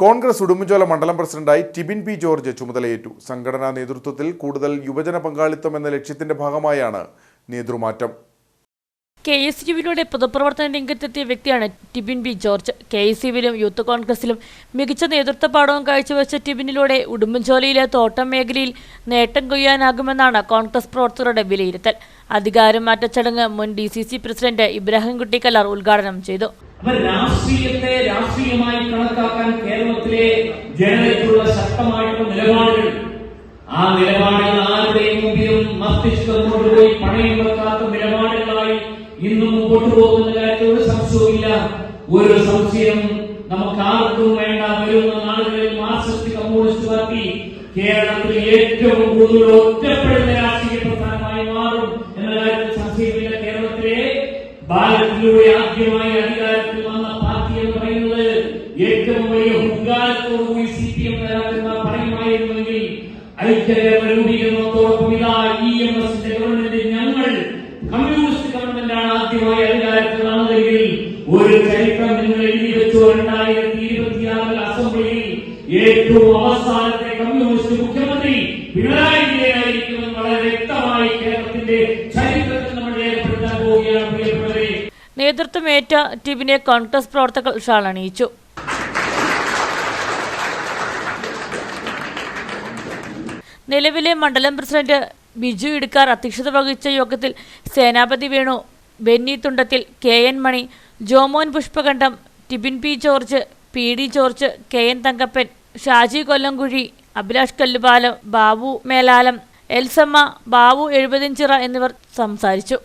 കോൺഗ്രസ് ഉടുമ്പൻചോല മണ്ഡലം പ്രസിഡന്റായി Tibin P George ചുമതലയേറ്റു. സംഘടനാ നേതൃത്വത്തിൽ കൂടുതൽ യുവജന പങ്കാളിത്തം എന്ന ലക്ഷ്യത്തിന്റെ ഭാഗമായാണ് നേതൃമാറ്റം. കെ എസ് യുവിലൂടെ പൊതുപ്രവർത്തന രംഗത്തെത്തിയ വ്യക്തിയാണ് Tibin B George. K S യുവിലും youth കോൺഗ്രസിലും മികച്ച നേതൃത്വ പാഠവും കാഴ്ചവെച്ച ടിബിനിലൂടെ ഉടുമ്പൻചോലയിലെ തോട്ടം മേഖലയിൽ നേട്ടം കൊയ്യാനാകുമെന്നാണ് കോൺഗ്രസ് പ്രവർത്തകരുടെ വിലയിരുത്തൽ. അധികാരം മാറ്റ ചടങ്ങ് മുൻ D C C president Ibrahim Kutty Kallar ഉദ്ഘാടനം ചെയ്തു. രാഷ്ട്രീയത്തെ കണക്കാക്കാൻ കേരളത്തിലെ ജനതയ്ക്കുള്ള ശക്തമായിട്ടുള്ള നിലപാടുകൾ? ആ നിലപാടുകൾ ആരുടെയും മുമ്പിലും മസ്തിഷ്കം കൊണ്ടുപോയി പണയം വെക്കാത്ത നിലപാടുകളായി ഇന്നും മുമ്പോട്ട് പോകുന്ന കാര്യത്തിൽ ഒരു സംശയവുമില്ല. ഒരു സംശയം നമുക്ക് ആർക്കും വേണ്ട. വരുന്ന നാളുകളിൽ മാർക്സിസ്റ്റ് കമ്മ്യൂണിസ്റ്റ് പാർട്ടി കേരളത്തിൽ ഏറ്റവും കൂടുതൽ ഒറ്റപ്പെടുന്ന രാഷ്ട്രീയ പ്രസ്ഥാനമായി മാറും എന്ന കാര്യത്തിൽ സംശയമില്ല. കേരളത്തിലെ ബാലറ്റിലൂടെ ആദ്യമായി രൂപീകരണത്തോടൊപ്പം ഇതാ ഇ എം എസിന്റെ ഗവൺമെന്റ് ഞങ്ങൾ കമ്മ്യൂണിസ്റ്റ് ഗവൺമെന്റാണ് ആദ്യമായി അധികാരത്തിൽ വന്നതെങ്കിൽ ഒരു ചരിത്രം നിങ്ങൾ എഴുതി വെച്ചു. രണ്ടായിരത്തി ഇരുപത്തിയാറിൽ അസംബ്ലിയിൽ ഏറ്റവും അവസാനത്തെ കമ്മ്യൂണിസ്റ്റ് മുഖ്യമന്ത്രി പിണറായി വിജയനായിരിക്കുമെന്ന് വളരെ വ്യക്തമായി കേരളത്തിന്റെ ചരിത്രത്തിൽ നമ്മൾ രേഖപ്പെടുത്താൻ പോവുകയാണ് പ്രിയപ്പെട്ടവരെ. നേതൃത്വമേറ്റ ടിബിനെ കോൺഗ്രസ് പ്രവർത്തകർ ഷാളണിയിച്ചു. നിലവിലെ മണ്ഡലം പ്രസിഡന്റ് ബിജു ഇടുക്കാർ അധ്യക്ഷത വഹിച്ച യോഗത്തിൽ Senapathy Venu Benny Thundathil K N Mani Jomon Pushpakandam Tibin P George P D George K N Thankappan Shaji Kollamkuzhy Abhilash Kallupalam Babu Melalam Elsamma Babu Ezhupathinchira എന്നിവർ സംസാരിച്ചു.